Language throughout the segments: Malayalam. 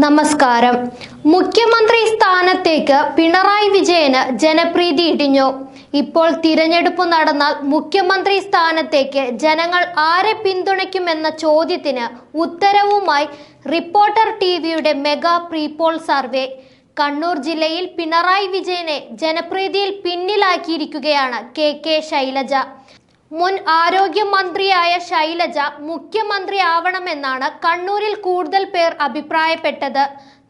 നമസ്കാരം. മുഖ്യമന്ത്രി സ്ഥാനത്തേക്ക് പിണറായി വിജയന് ജനപ്രീതി ഇടിഞ്ഞു. ഇപ്പോൾ തിരഞ്ഞെടുപ്പ് നടന്നാൽ മുഖ്യമന്ത്രി സ്ഥാനത്തേക്ക് ജനങ്ങൾ ആരെ പിന്തുണയ്ക്കുമെന്ന ചോദ്യത്തിന് ഉത്തരവുമായി റിപ്പോർട്ടർ ടി വിയുടെ മെഗാ പ്രീപോൾ സർവേ. കണ്ണൂർ ജില്ലയിൽ പിണറായി വിജയനെ ജനപ്രീതിയിൽ പിന്നിലാക്കിയിരിക്കുകയാണ് കെ കെ ശൈലജ. മുൻ ആരോഗ്യമന്ത്രിയായ ശൈലജ മുഖ്യമന്ത്രി ആവണമെന്നാണ് കണ്ണൂരിൽ കൂടുതൽ പേർ അഭിപ്രായപ്പെട്ടത്.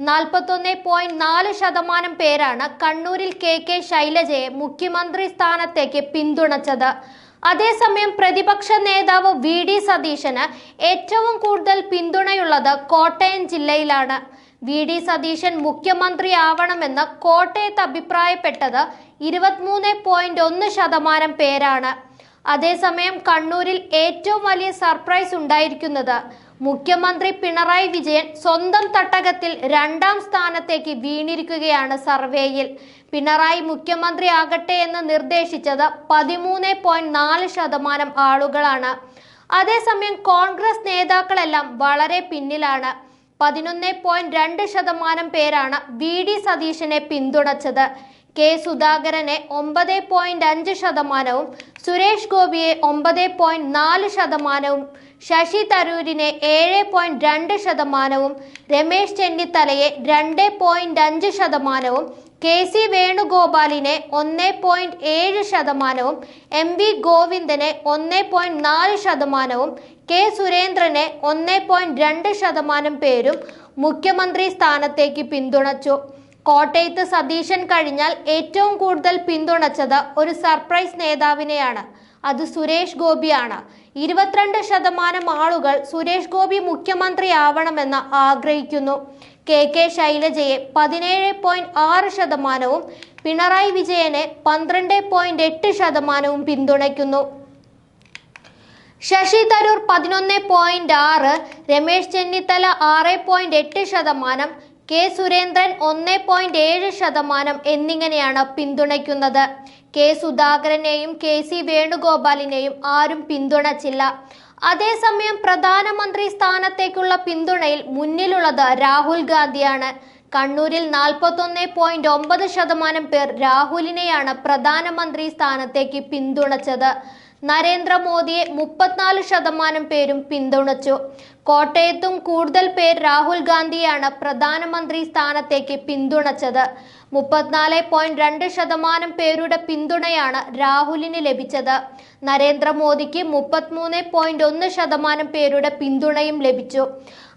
നാൽപ്പത്തൊന്ന് പോയിന്റ് നാല് ശതമാനം പേരാണ് കണ്ണൂരിൽ കെ കെ ശൈലജയെ മുഖ്യമന്ത്രി സ്ഥാനത്തേക്ക് പിന്തുണച്ചത്. അതേസമയം പ്രതിപക്ഷ നേതാവ് വി ഡി സതീശന് ഏറ്റവും കൂടുതൽ പിന്തുണയുള്ളത് കോട്ടയം ജില്ലയിലാണ്. വി ഡി സതീശൻ മുഖ്യമന്ത്രി ആവണമെന്ന് കോട്ടയത്ത് അഭിപ്രായപ്പെട്ടത് ഇരുപത്തിമൂന്ന് പോയിന്റ് ഒന്ന് ശതമാനം പേരാണ്. അതേസമയം കണ്ണൂരിൽ ഏറ്റവും വലിയ സർപ്രൈസ് ഉണ്ടായിരിക്കുന്നത് മുഖ്യമന്ത്രി പിണറായി വിജയൻ സ്വന്തം തട്ടകത്തിൽ രണ്ടാം സ്ഥാനത്തേക്ക് വീണിരിക്കുകയാണ് സർവേയിൽ. പിണറായി മുഖ്യമന്ത്രി ആകട്ടെ എന്ന് നിർദ്ദേശിച്ചത് പതിമൂന്ന് പോയിന്റ് നാല് ശതമാനം ആളുകളാണ്. അതേസമയം കോൺഗ്രസ് നേതാക്കളെല്ലാം വളരെ പിന്നിലാണ്. പതിനൊന്ന് പോയിന്റ് രണ്ട് ശതമാനം പേരാണ് വി ഡി സതീശനെ പിന്തുണച്ചത്. കെ സുധാകരനെ ഒമ്പത് പോയിന്റ് അഞ്ച് ശതമാനവും സുരേഷ് ഗോപിയെ ഒമ്പത് പോയിന്റ് നാല് ശതമാനവും ശശി തരൂരിനെ ഏഴ് പോയിന്റ് രണ്ട് ശതമാനവും രമേശ് ചെന്നിത്തലയെ രണ്ട് പോയിന്റ് അഞ്ച് ശതമാനവും കെ സി വേണുഗോപാലിനെ ഒന്ന് പോയിന്റ് ഏഴ് ശതമാനവും എം വി ഗോവിന്ദനെ ഒന്ന് പോയിന്റ് നാല് ശതമാനവും കെ സുരേന്ദ്രനെ ഒന്ന് പോയിന്റ് രണ്ട് ശതമാനം പേരും മുഖ്യമന്ത്രി സ്ഥാനത്തേക്ക് പിന്തുണച്ചു. കോട്ടയത്ത് സതീശൻ കഴിഞ്ഞാൽ ഏറ്റവും കൂടുതൽ പിന്തുണച്ചത് ഒരു സർപ്രൈസ് നേതാവിനെയാണ്. അത് സുരേഷ് ഗോപിയാണ്. ഇരുപത്തിരണ്ട് ശതമാനം ആളുകൾ സുരേഷ് ഗോപി മുഖ്യമന്ത്രിയാവണമെന്ന് ആഗ്രഹിക്കുന്നു. കെ കെ ശൈലജയെ പതിനേഴ് പോയിന്റ് ആറ് ശതമാനവും പിണറായി വിജയനെ പന്ത്രണ്ട് പോയിന്റ് എട്ട് ശതമാനവും പിന്തുണയ്ക്കുന്നു. ശശി തരൂർ പതിനൊന്ന് പോയിന്റ് ആറ് രമേശ് ചെന്നിത്തല ആറ് പോയിന്റ് എട്ട് ശതമാനം കെ സുരേന്ദ്രൻ ഒന്ന് പോയിന്റ് ഏഴ് ശതമാനം എന്നിങ്ങനെയാണ് പിന്തുണയ്ക്കുന്നത്. കെ സുധാകരനെയും കെ സി വേണുഗോപാലിനെയും ആരും പിന്തുണച്ചില്ല. അതേസമയം പ്രധാനമന്ത്രി സ്ഥാനത്തേക്കുള്ള പിന്തുണയിൽ മുന്നിലുള്ളത് രാഹുൽ ഗാന്ധിയാണ്. കണ്ണൂരിൽ നാൽപ്പത്തൊന്ന് പോയിന്റ് ഒമ്പത് ശതമാനം പേർ രാഹുലിനെയാണ് പ്രധാനമന്ത്രി സ്ഥാനത്തേക്ക് പിന്തുണച്ചത്. നരേന്ദ്രമോദിയെ മുപ്പത്തിനാല് ശതമാനം പേരും പിന്തുണച്ചു. കോട്ടയത്തും കൂടുതൽ പേർ രാഹുൽ ഗാന്ധിയാണ് പ്രധാനമന്ത്രി സ്ഥാനത്തേക്ക് പിന്തുണച്ചത്. മുപ്പത്തിനാല് പോയിന്റ് രണ്ട് ശതമാനം പേരുടെ പിന്തുണയാണ് രാഹുലിന് ലഭിച്ചത്. നരേന്ദ്രമോദിക്ക് മുപ്പത്തിമൂന്ന് പോയിന്റ് ഒന്ന് ശതമാനം പേരുടെ പിന്തുണയും ലഭിച്ചു.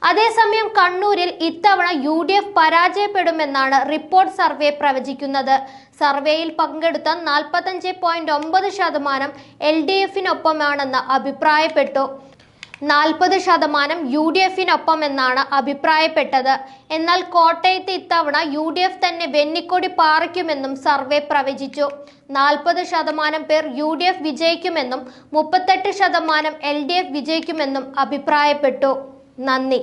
അതേസമയം കണ്ണൂരിൽ ഇത്തവണ യു ഡി എഫ് പരാജയപ്പെടുമെന്നാണ് റിപ്പോർട്ട് സർവേ പ്രവചിക്കുന്നത്. സർവേയിൽ പങ്കെടുത്ത നാൽപ്പത്തഞ്ച് പോയിന്റ് ഒമ്പത് ശതമാനം എൽ ഡി എഫിനൊപ്പമാണെന്ന് അഭിപ്രായപ്പെട്ടു. നാൽപ്പത് ശതമാനം യു ഡി എഫിനൊപ്പം എന്നാണ് അഭിപ്രായപ്പെട്ടത്. എന്നാൽ കോട്ടയത്ത് ഇത്തവണ യു ഡി എഫ് തന്നെ വെന്നിക്കൊടി പാറിക്കുമെന്നും സർവേ പ്രവചിച്ചു. നാൽപ്പത് ശതമാനം പേർ യു ഡി എഫ് വിജയിക്കുമെന്നും മുപ്പത്തെട്ട് ശതമാനം എൽ ഡി എഫ് വിജയിക്കുമെന്നും അഭിപ്രായപ്പെട്ടു. നന്ദി.